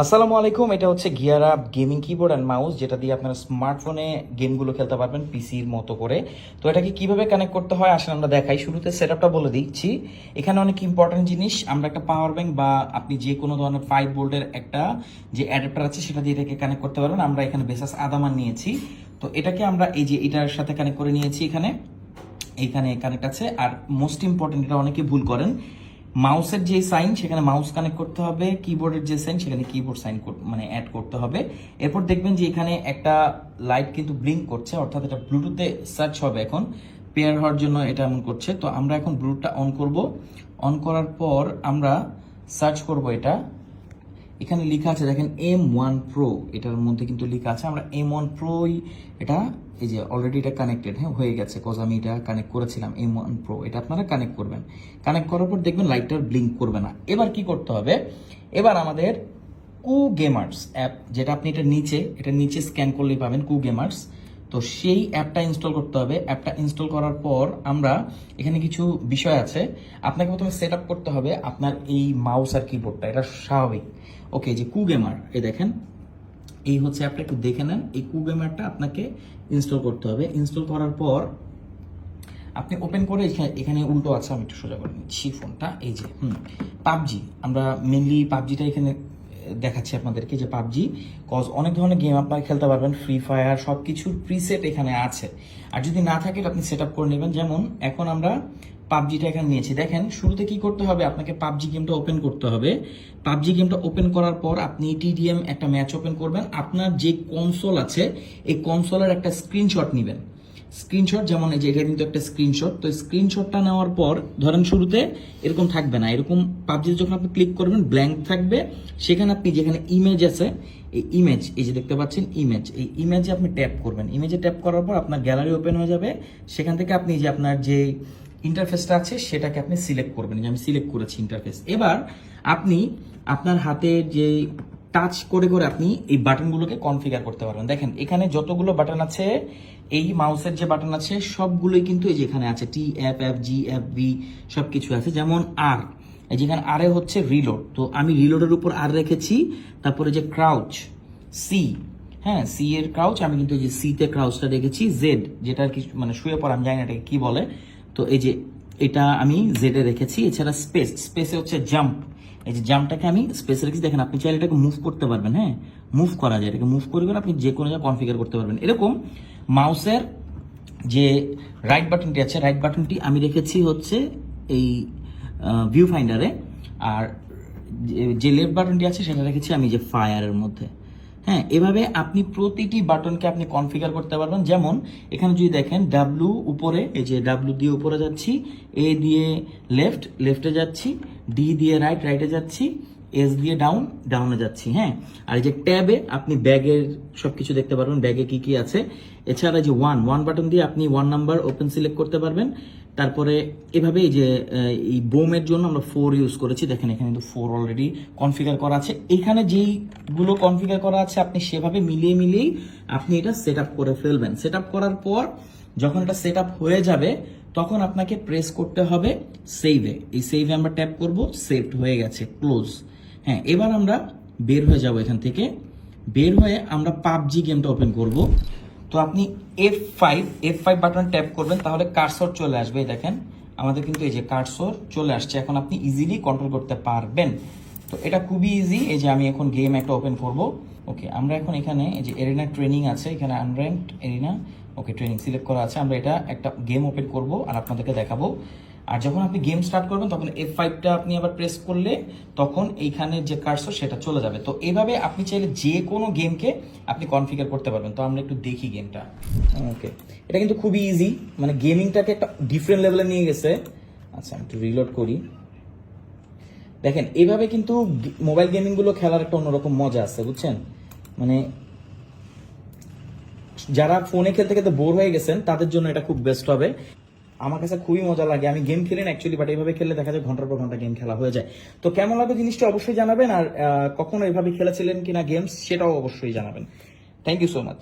আসসালামু আলাইকুম, এটা হচ্ছে gear up gaming keyboard and mouse যেটা দিয়ে আপনারা স্মার্টফোনে গেমগুলো খেলতে পারবেন পিসির মতো করে। তো এটাকে কীভাবে কানেক্ট করতে হয় আসলে আমরা দেখাই। শুরুতে সেটআপটা বলে দিচ্ছি। এখানে অনেক ইম্পর্টেন্ট জিনিস, আমরা একটা পাওয়ার ব্যাংক বা আপনি যে কোনো ধরনের ফাইভ ভোল্টের একটা যে অ্যাডাপ্টার আছে, সেটা দিয়ে এটাকে কানেক্ট করতে পারবেন। আমরা এখানে বেসাস আদামান নিয়েছি। তো এটাকে আমরা এই যে এটার সাথে কানেক্ট করে নিয়েছি এখানে। এখানে কানেক্ট আছে। আর মোস্ট ইম্পর্টেন্ট এটা অনেকে ভুল করেন মাউসের যে সাইন, সেখানে মাউস কানেক্ট করতে হবে কিবোর্ডের যে সাইন, সেখানে কিবোর্ড সাইন মানে অ্যাড করতে হবে। এরপর দেখবেন যে এখানে একটা লাইট কিন্তু ব্লিঙ্ক করছে, অর্থাৎ এটা ব্লুটুথে সার্চ হবে এখন। পেয়ার হওয়ার জন্য এটা এমন করছে। তো আমরা এখন ব্লুটুথটা অন করব। অন করার পর আমরা সার্চ করব এটা। এখানে লেখা আছে, দেখেন এম ওয়ান প্রো এটার মধ্যে কিন্তু লেখা আছে, আমরা এম ওয়ান প্রোই এটা, এই যে অলরেডি এটা কানেক্টেড হ্যাঁ হয়ে গেছে কজ আমি এটা কানেক্ট করেছিলাম এম ওয়ান প্রো এটা আপনারা কানেক্ট করবেন। কানেক্ট করার পর দেখবেন লাইটটা ব্লিঙ্ক করবে না। এবার কি করতে হবে? এবার আমাদের কু গেমার্স অ্যাপ যেটা আপনি এটা নিচে এটা নিচে স্ক্যান করলেই পাবেন কু গেমার্স তো সেই অ্যাপটা ইনস্টল করতে হবে। অ্যাপটা ইনস্টল করার পর আমরা এখানে কিছু বিষয় আছে। আপনাকে প্রথমে সেট আপ করতে হবে আপনার এই মাউস আর কিবোর্ডটা এটা স্বাভাবিক। ওকে যে কু গেমার এই দেখেন। এই হচ্ছে অ্যাপটা, একটু দেখে নেন। এই কু গেমারটা আপনাকে ইনস্টল করতে হবে। ইনস্টল করার পর আপনি ওপেন করে এখানে- উল্টো আছে, আমি একটু সোজা করে নিচ্ছি ফোনটা এই যে, হুম, পাবজি। আমরা মেনলি পাবজিটা এখানে দেখাচ্ছি আপনাদেরকে যে পাবজি কজ অনেক ধরনের গেম আপনারা খেলতে পারবেন ফ্রি ফায়ার সব কিছুর প্রিসেট এখানে আছে। আর যদি না থাকে আপনি সেট করে নেবেন। যেমন, এখন আমরা পাবজিটা এখানে নিয়েছি। দেখেন, শুরুতে কি করতে হবে? আপনাকে পাবজি গেমটা ওপেন করতে হবে। পাবজি গেমটা ওপেন করার পর আপনি টিডিএম একটা ম্যাচ ওপেন করবেন। আপনার যে কনসোল আছে, এই কনসোলের একটা স্ক্রিনশট নেবেন। স্ক্রিনশট, যেমন এই যে এটা কিন্তু একটা স্ক্রিনশট, তো স্ক্রিনশটটা নেওয়ার পর ধরেন শুরুতে এরকম থাকবে না। এরকম পাবজিতে যখন আপনি ক্লিক করবেন ব্ল্যাঙ্ক থাকবে। সেখানে আপনি যেখানে ইমেজ আছে, এই ইমেজ এই যে দেখতে পাচ্ছেন ইমেজ এই ইমেজে আপনি ট্যাপ করবেন। ইমেজে ট্যাপ করার পর আপনার গ্যালারি ওপেন হয়ে যাবে। সেখান থেকে আপনি যে আপনার যে ইন্টারফেসটা আছে, সেটাকে আপনি সিলেক্ট করবেন। যে আমি সিলেক্ট করেছি ইন্টারফেস এবার আপনি আপনার হাতে যে টাচ করে করে আপনি এই বাটনগুলোকে কনফিগার করতে পারবেন। দেখেন, এখানে যতগুলো বাটন আছে, এই মাউসের যে বাটন আছে, সবগুলোই কিন্তু এই যে এখানে আছে T F F G F B সব কিছু আছে। যেমন আর এই যেখানে আরে হচ্ছে রিলোড তো আমি রিলোডের উপর আর রেখেছি, তারপরে যে ক্রাউচ সি হ্যাঁ সি এর ক্রাউচ আমি কিন্তু যে সি তে ক্রাউচটা রেখেছি জেড যেটা আর কি মানে শুয়ে পড়া, আমি জানি না এটাকে কি বলে। তো এই যে এটা আমি জেডে রেখেছি, এছাড়া স্পেস স্পেসে হচ্ছে জাম্প এই যে জাম্পটাকে আমি স্পেসে রেখেছি, দেখেন আপনি চাইলে এটাকে মুভ করতে পারবেন হ্যাঁ? মুভ করা যায়, এটাকে মুভ করে করে আপনি যে কোনো জায়গায় কনফিগার করতে পারবেন। এরকম মাউসের যে রাইট বাটনটি আছে রাইট বাটনটি আমি রেখেছি হচ্ছে এই ভিউ ফাইন্ডারে আর যে লেফট বাটনটি আছে, সেটা রেখেছি আমি যে ফায়ারের মধ্যে। হ্যাঁ এভাবে আপনি প্রতিটি বাটনকে আপনি কনফিগার করতে পারবেন। যেমন, এখানে যদি দেখেন ডাব্লু উপরে, এই যে ডাব্লু দিয়ে উপরে যাচ্ছি এ দিয়ে লেফট লেফটে যাচ্ছি ডি দিয়ে রাইট রাইটে যাচ্ছি এস দিয়ে ডাউন ডাউনে যাচ্ছি হ্যাঁ? আর এই যে ট্যাবে আপনি ব্যাগের সবকিছু দেখতে পারবেন ব্যাগে কি কি আছে। এছাড়া যে ওয়ান ওয়ান বাটন দিয়ে আপনি ওয়ান নাম্বার ওপেন সিলেক্ট করতে পারবেন। তারপরে এভাবে এই যে এই বোমের জন্য আমরা ফোর ইউজ করেছি। দেখেন এখানে কিন্তু ফোর অলরেডি কনফিগার করা আছে। এখানে যেইগুলো কনফিগার করা আছে, আপনি সেভাবে মিলিয়ে মিলিয়েই আপনি এটা সেট করে ফেলবেন। সেট করার পর যখন এটা সেট হয়ে যাবে, তখন আপনাকে প্রেস করতে হবে সেভে এই সেভে আমরা ট্যাপ করব সেভড হয়ে গেছে ক্লোজ হ্যাঁ এবার আমরা বের হয়ে যাব এখান থেকে। বের হয়ে আমরা পাবজি গেমটা ওপেন করব। তো আপনি F five F five button tap করবেন, তাহলে কার্সর চলে আসবে দেখেন। আমাদের কিন্তু এই যে কার্সর চলে আসছে, এখন আপনি ইজিলি কন্ট্রোল করতে পারবেন। তো এটা খুবই ইজি এই যে আমি এখন গেম একটা ওপেন করব। ওকে আমরা এখন এখানে এই যে এরিনা ট্রেনিং আছে, এখানে unranked arena okay training select করা আছে, আমরা এটা একটা গেম ওপেন করব আর আপনাদেরকে দেখাবো। আর যখন আপনি গেম স্টার্ট করবেন, তখন এফ ফাইভটা আপনি আবার প্রেস করলে তখন এইখানে যে কার্সর সেটা চলে যাবে। তো এভাবে আপনি চাইলে যে কোনো গেমকে আপনি কনফিগার করতে পারবেন। তো আমরা একটু দেখি গেমটা ওকে এটা কিন্তু খুবই ইজি মানে গেমিংটাকে একটা ডিফারেন্ট লেভেলে নিয়ে গেছে। আচ্ছা আমি একটু রিলোড করি। দেখেন এইভাবে কিন্তু মোবাইল গেমিংগুলো খেলার একটা অন্যরকম মজা আছে, বুঝছেন? মানে যারা ফোনে খেলতে খেলতে বোর হয়ে গেছেন, তাদের জন্য এটা খুব বেস্ট হবে। আমার কাছে খুবই মজা লাগে। আমি গেম খেলি না অ্যাকচুয়ালি বাট এইভাবে খেললে দেখা যায় ঘণ্টার পর ঘণ্টা গেম খেলা হয়ে যায়। তো কেমন লাগবে জিনিসটা অবশ্যই জানাবেন, আর কখনো এভাবে খেলেছিলেন কিনা গেমস সেটাও অবশ্যই জানাবেন। Thank you so much